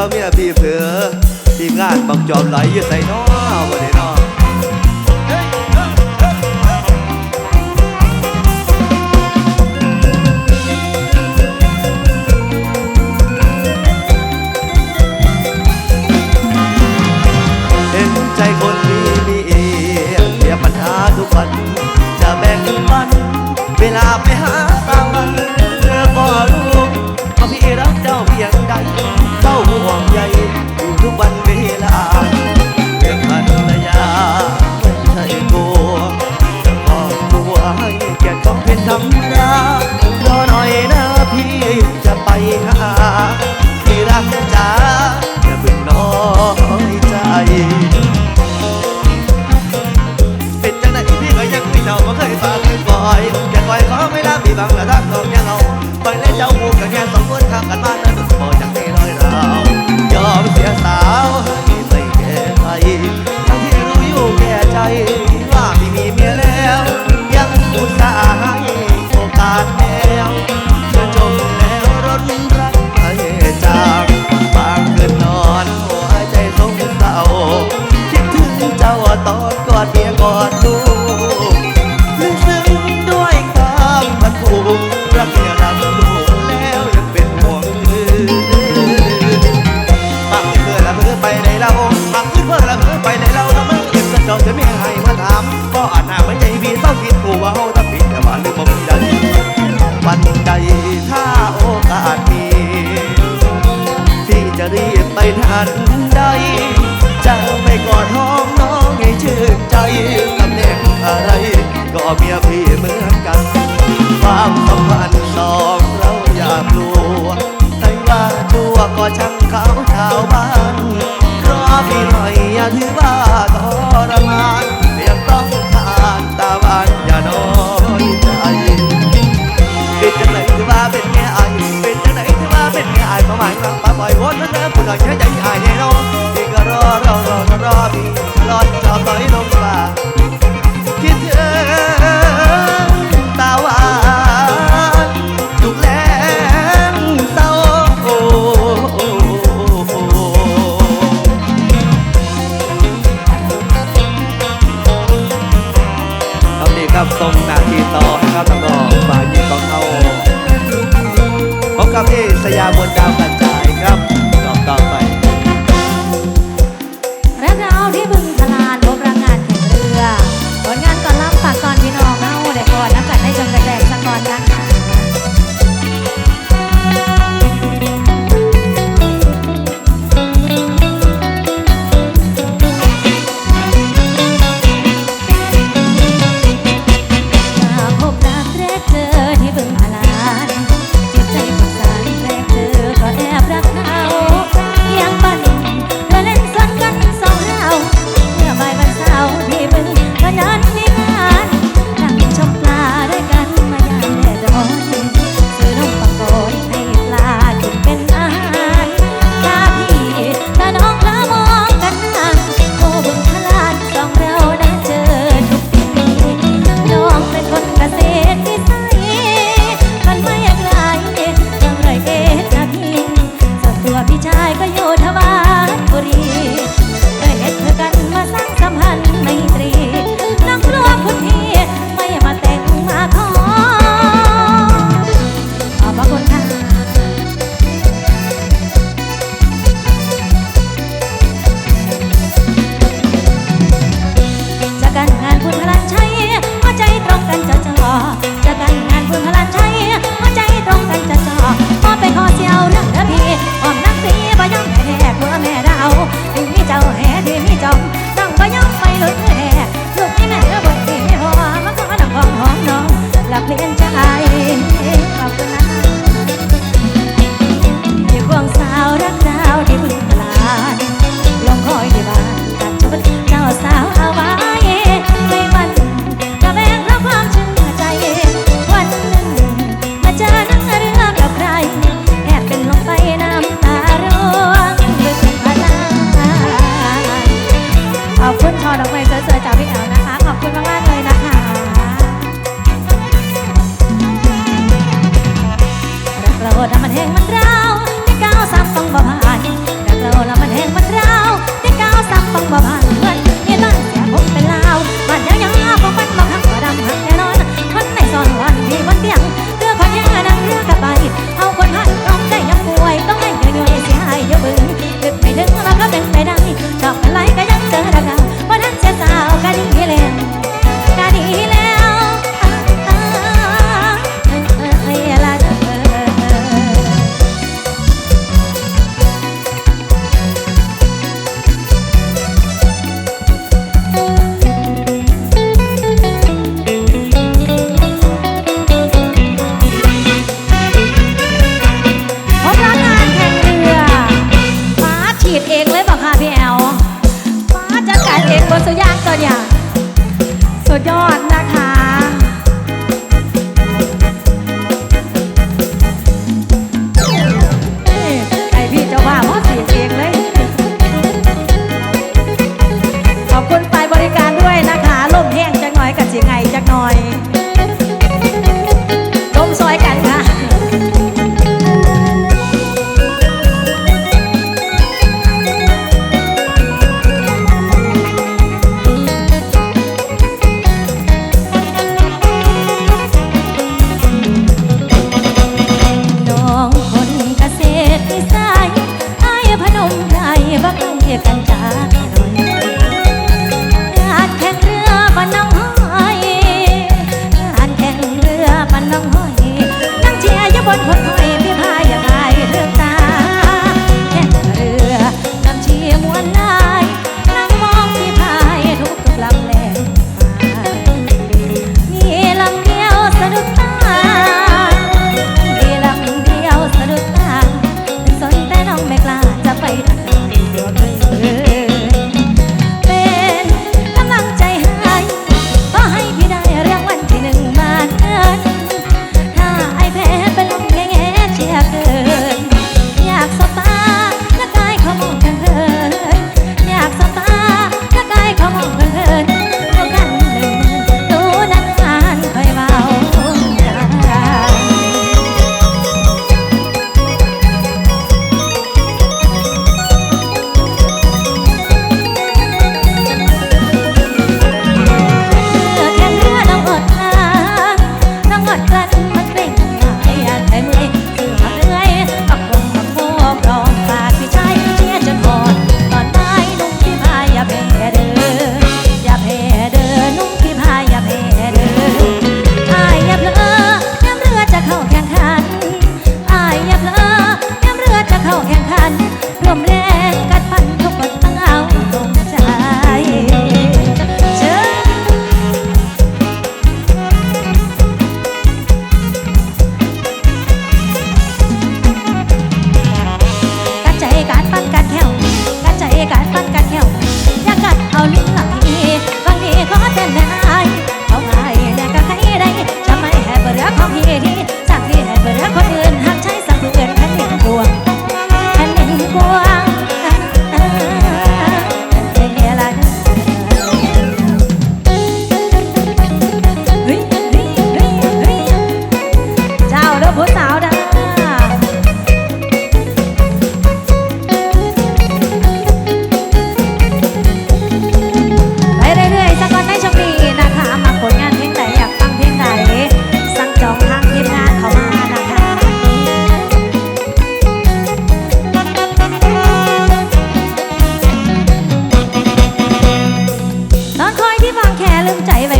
เราเมียพี่เผือทีมงานบังจอมไหลยู่ใส่น้อวันนี้น้อเห็นใจคนมีมีเอเรียปัญหาทุกวัน จะแบ่งปัน เวลาไปหาตา ที่บางละทักทองยังเอาไปเล่นเจ้าหูกับแก่สองคนข้ามกันมาแล้วพอจากนี้ร้อยเรายอมเสียสาว รักเมียรักลูกแล้วยังเป็นห่วงมือบางเพื่อละเพื่อไปในเราบางเพื่อละเพื่อไปในเราถ้ามึงเก็บกระจอกจะไม่ให้มาถามก็อาจหน้าไม่ใจพี่เศร้าคิดกูว่าเฮาถ้าผิดแต่ว่าลืมบ่มีใดวันใดถ้าโอกาสมีที่จะรีบไปทันใดจะไปกอดห้องน้องให้ชื่นใจตำแหน่งอะไร ก็เมียพี่เหมือนกัน ความสัมพันธ์สองเราอยากรู้ให้ว่าชั่วก็ช่างเขาชาวบ้านรอพี่หน่อยอย่าถือว่าทรมานเพียงต้องทานตาหวานอย่าน้อยใจเป็นจังไหนถือว่าเป็นแง่อายเป็นจังไหนถือว่าเป็นแง่อายประมาณรังปาปล่อยวนนั่นเด้อผู้หน่อยแค่ใจอายแน่นอนพี่ก็รอรอรอรอพี่ ครั ดื้อจอมน้งไปยอมไปลุดแน่ลูกนี่แม่ก็บ่ตีพอมันก็น้องหอมน้องหลับเรียน ข้าแข่งขันร่วมแรง